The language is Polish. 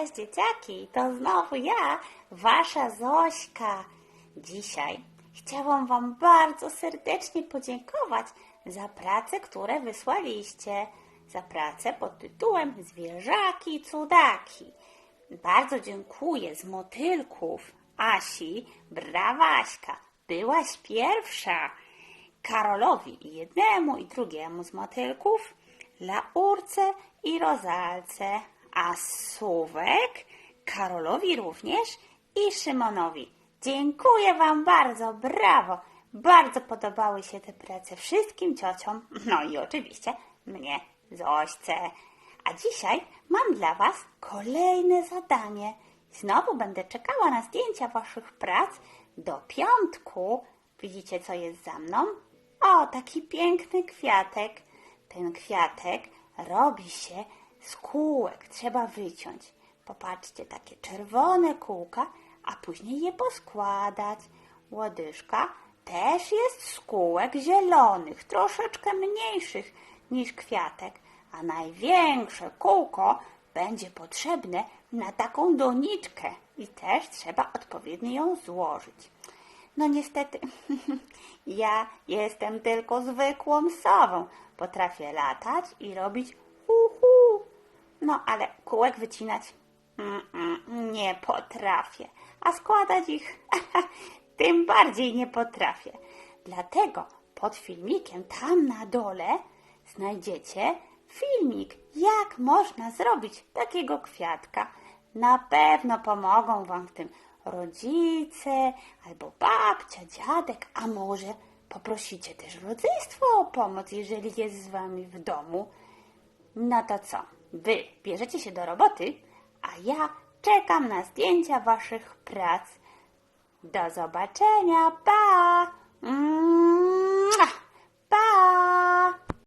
Cześć dzieciaki, to znowu ja, wasza Zośka. Dzisiaj chciałam wam bardzo serdecznie podziękować za pracę, które wysłaliście. Za pracę pod tytułem Zwierzaki Cudaki. Bardzo dziękuję z motylków. Asi, brawaśka, byłaś pierwsza. Karolowi jednemu i drugiemu z motylków, Laurce i Rozalce, a Suwek, Karolowi również i Szymonowi. Dziękuję Wam bardzo, brawo! Bardzo podobały się te prace wszystkim ciociom, no i oczywiście mnie, Zośce. A dzisiaj mam dla Was kolejne zadanie. Znowu będę czekała na zdjęcia Waszych prac do piątku. Widzicie, co jest za mną? O, taki piękny kwiatek. Ten kwiatek robi się z kółek. Trzeba wyciąć. Popatrzcie, takie czerwone kółka, a później je poskładać. Łodyżka też jest z kółek zielonych, troszeczkę mniejszych niż kwiatek, a największe kółko będzie potrzebne na taką doniczkę i też trzeba odpowiednio ją złożyć. No niestety, ja jestem tylko zwykłą sową. Potrafię latać i robić. No ale kółek wycinać nie potrafię, a składać ich tym bardziej nie potrafię. Dlatego pod filmikiem tam na dole znajdziecie filmik, jak można zrobić takiego kwiatka. Na pewno pomogą Wam w tym rodzice, albo babcia, dziadek, a może poprosicie też rodzeństwo o pomoc, jeżeli jest z Wami w domu. No to co? Wy bierzecie się do roboty, a ja czekam na zdjęcia Waszych prac. Do zobaczenia, pa! Mm.